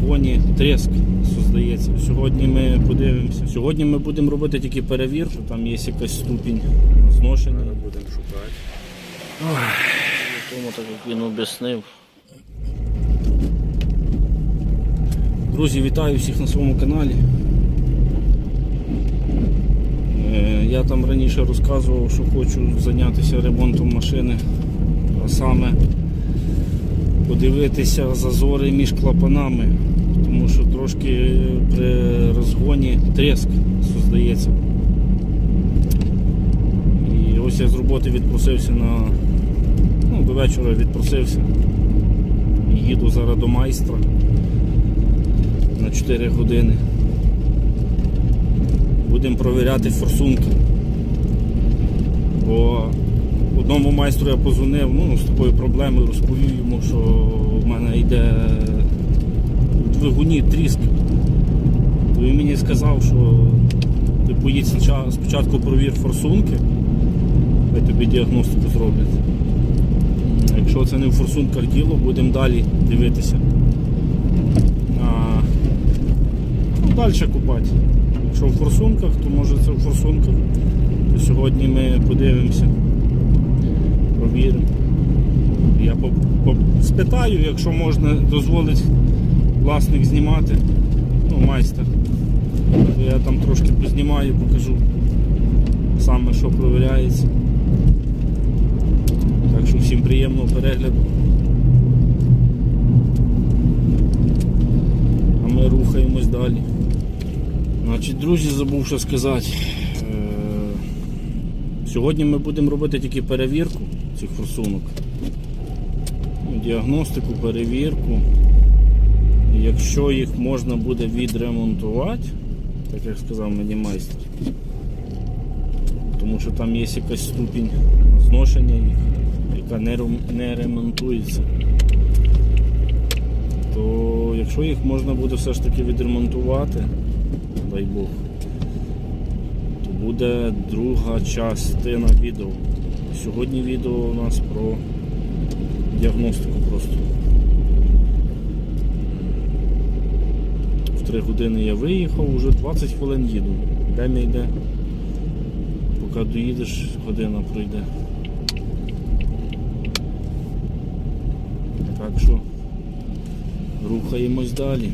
розгоні треск создається. Сьогодні ми подивимося. Сьогодні ми будемо робити тільки перевірку, там є якась ступінь зношення. Будемо шукати. Тому так як він об'яснив. Друзі, вітаю всіх на своєму каналі. Е, Я там раніше розказував, що хочу зайнятися ремонтом машини, а саме подивитися зазори між клапанами, тому що трошки при розгоні треск создається. І ось я з роботи відпросився на Ну, до вечора відпросився. Їду зараз до майстра на 4 години. Будемо провіряти форсунки. Бо одному майстру я позвонив, ну, з такою проблемою розповів йому, що в мене йде двигуні тріск. То він мені сказав, що ти поїдь спочатку провір форсунки, хай тобі діагностику зроблять. Якщо це не в форсунках діло, будемо далі дивитися. А, ну, далі купати. Якщо в форсунках, то може це в форсунках. То сьогодні ми подивимося, провіримо. Я спитаю, якщо можна дозволить власник знімати, ну, майстер, я там трошки познімаю, покажу саме, що провіряється. Так що всім приємного перегляду. А ми рухаємось далі. Значить, друзі, забув що сказати. Е, Сьогодні ми будемо робити тільки перевірку цих форсунок. Ну, Діагностику, перевірку. Якщо їх можна буде відремонтувати, так як сказав мені майстер, тому що там є якась ступінь зношення їх яка не ремонтується, то якщо їх можна буде все ж таки відремонтувати, дай Бог, то буде друга частина відео. Сьогодні відео у нас про діагностику просто. 3 години я виїхав, вже 20 хвилин їду. Де не йде? Поки доїдеш, година пройде. Так що рухаємось далі.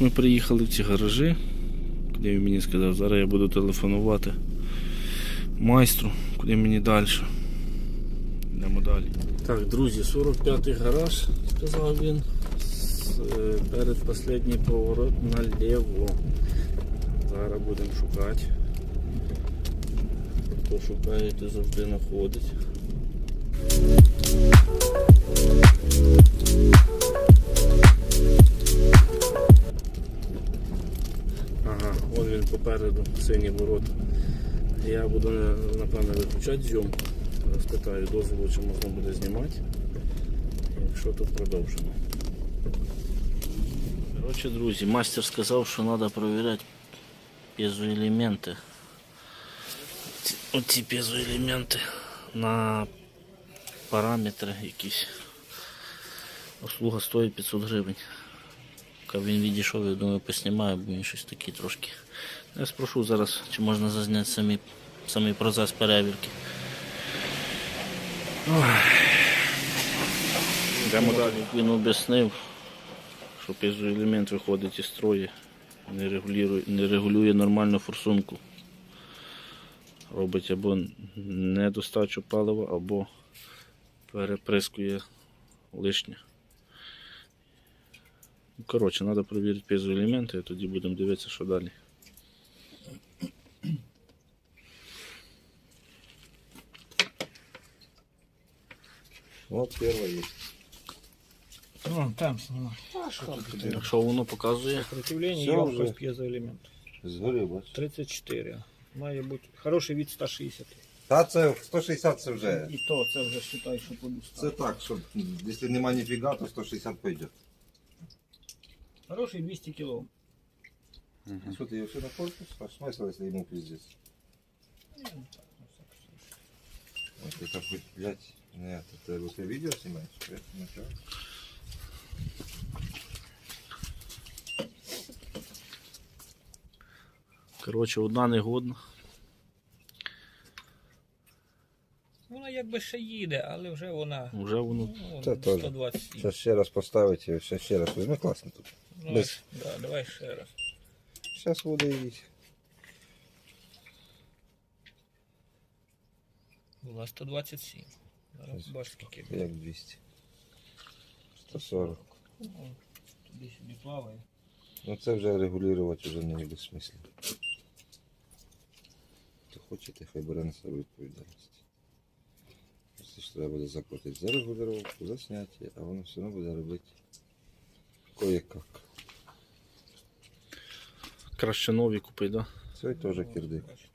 Ми приїхали в ці гаражі, куди він мені сказав, зараз я буду телефонувати майстру, куди мені далі. Йдемо далі. Так, друзі, 45-й гараж, сказав він. Е, Передпоследній поворот наліво. Зараз будемо шукати. Хто шукає, завжди знаходить. Попереду сині ворота. Я буду на- напевно виключати зйомку. Спитаю дозволу, чи можна буде знімати. Якщо то продовжимо. Коротше, друзі, мастер сказав, що треба перевіряти п'єзоелементи. Оці п'єзоелементи на параметри якісь. Услуга стоїть 500 гривень. Коли він відійшов, я думаю, поснімаю, бо він щось такий трошки. Я спрошу зараз, чи можна зазняти самі, самий процес перевірки. Йдемо далі. Він об'яснив, що пізоелемент виходить із строю, не регулює, не регулює нормальну форсунку. Робить або недостачу палива, або переприскує лишнє. Ну, Коротше, треба перевірити пізоелементи, а тоді будемо дивитися, що далі. Вот первое есть. Вон там снимай. Так що воно показує? Сопротивление Всё емкость уже. пьезоэлемент. Згори, бач. 34. Має бути хороший від 160. Та це 160 це вже. І то це вже вважай, що Це подустав. так, щоб якщо нема ніфіга, то 160 пойде. Хороший 200 кг. А що ти його все на корпус? А смисл, якщо йому пиздец? Ось ти так хоч, блядь, не, ти, ти, ти відео знімаєш? Я не знаю. Коротше, одна негодна. Якби ще їде, але вже вона Вже воно. ну, Це теж. 127. Зараз ще раз поставити, і ще, ще раз візьми, класно тут. Ну, без- да, давай ще раз. Зараз буде їдь. Була 127. Зараз бачиш скільки. буде. Як 200. 140. Ну, Туди-сюди плаває. Ну це вже регулювати вже не безсмислено. Хто хоче, ти хай бере на себе відповідальність. Якщо треба буде заплатити за регулювання, за зняття, а воно все одно буде робити кое-как. Краще нові купити, да? Це теж кирдик. Вже.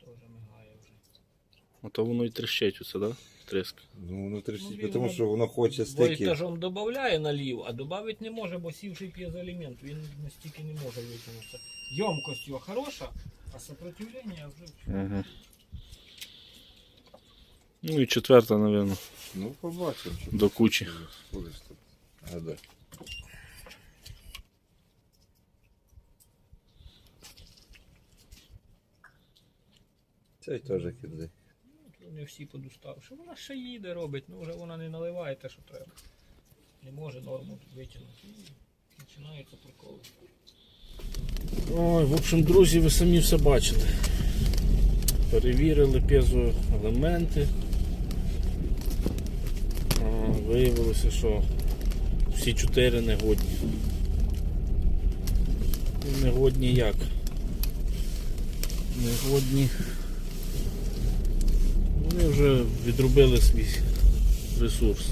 А то воно і тріщить оце, да? Тріск. Ну воно Ну, тому що воно хоче стики. Вольтажом додає налів, а додати не може, бо сівший п'єзоелемент, він настільки не може витягнутися. Ємкость його хороша, а сопротивлення вже Угу. Ну і четверта, мабуть, Ну побачимо. що до кучі. Гадай. Це теж кирдик. Ну, не всі подуставши. Вона ще їде робить, ну вже вона не наливає те, що треба. Не може норму витягнути. І починаються приколи. Ой, в общем, друзі, ви самі все бачите. Перевірили п'єзоелементи. А, Виявилося, що всі чотири негодні. Негодні як? Негодні. Вони вже відробили свій ресурс.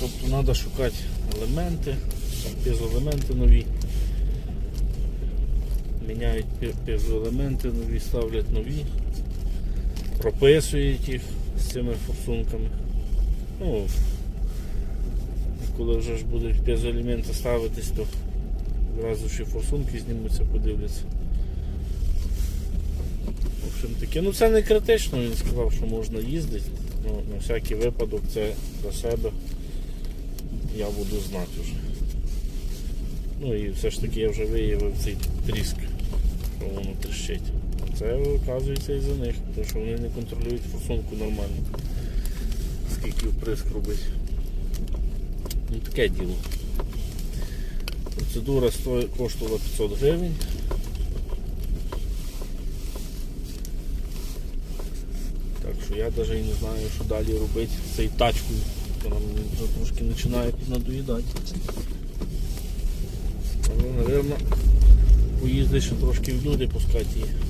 Тобто треба шукати елементи, там п'єзоелементи нові. Міняють пі- п'єзоелементи нові, ставлять нові, прописують їх з цими форсунками. Ну, коли вже ж будуть п'єзоелементи ставитись, то одразу ще форсунки знімуться, подивляться. В общем таке, ну це не критично, він сказав, що можна їздити. Ну, на всякий випадок це для себе я буду знати вже. Ну і все ж таки я вже виявив цей тріск, що воно тріщить. Це оказується і за них, тому що вони не контролюють форсунку нормально. Скільки вприск робить. Ну таке діло. Процедура коштувала 500 гривень. Так що я навіть і не знаю, що далі робити з цією тачкою. Вона мені вже трошки починає надоїдати. Але, напевно, поїздить ще трошки в люди пускати її.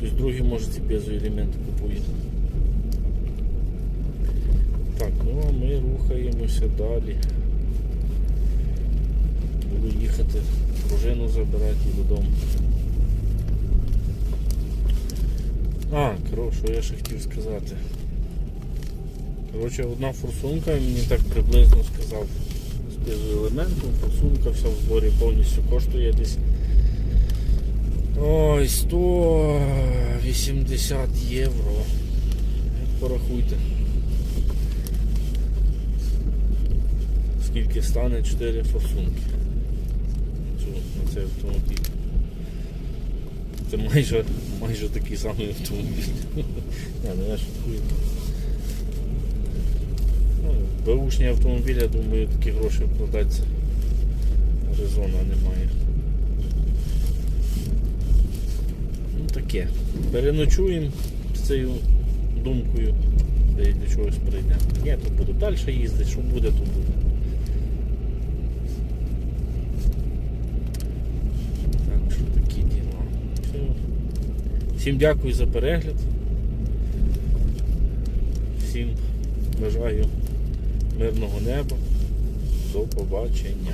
Хтось другий може ці п'єзоелементи купує. Так, ну а ми рухаємося далі. Буду їхати дружину забирати і додому. А, коротше, що я ще хотів сказати. Коротше, одна форсунка мені так приблизно сказав з пізоелементом, форсунка вся в зборі повністю коштує десь. Ой, 180 євро. Порахуйте. Скільки стане 4 форсунки на цей автомобіль. Це майже, майже такий самий автомобіль. Не, ну я шуткую. Ну, беушні автомобілі, я думаю, такі гроші вкладаться. Резона немає. Ну таке. Переночуємо з цією думкою, де до чогось прийдемо. Ні, то буду далі їздити, що буде, то буде. Так що такі діла. Все. Всім дякую за перегляд. Всім бажаю мирного неба. До побачення.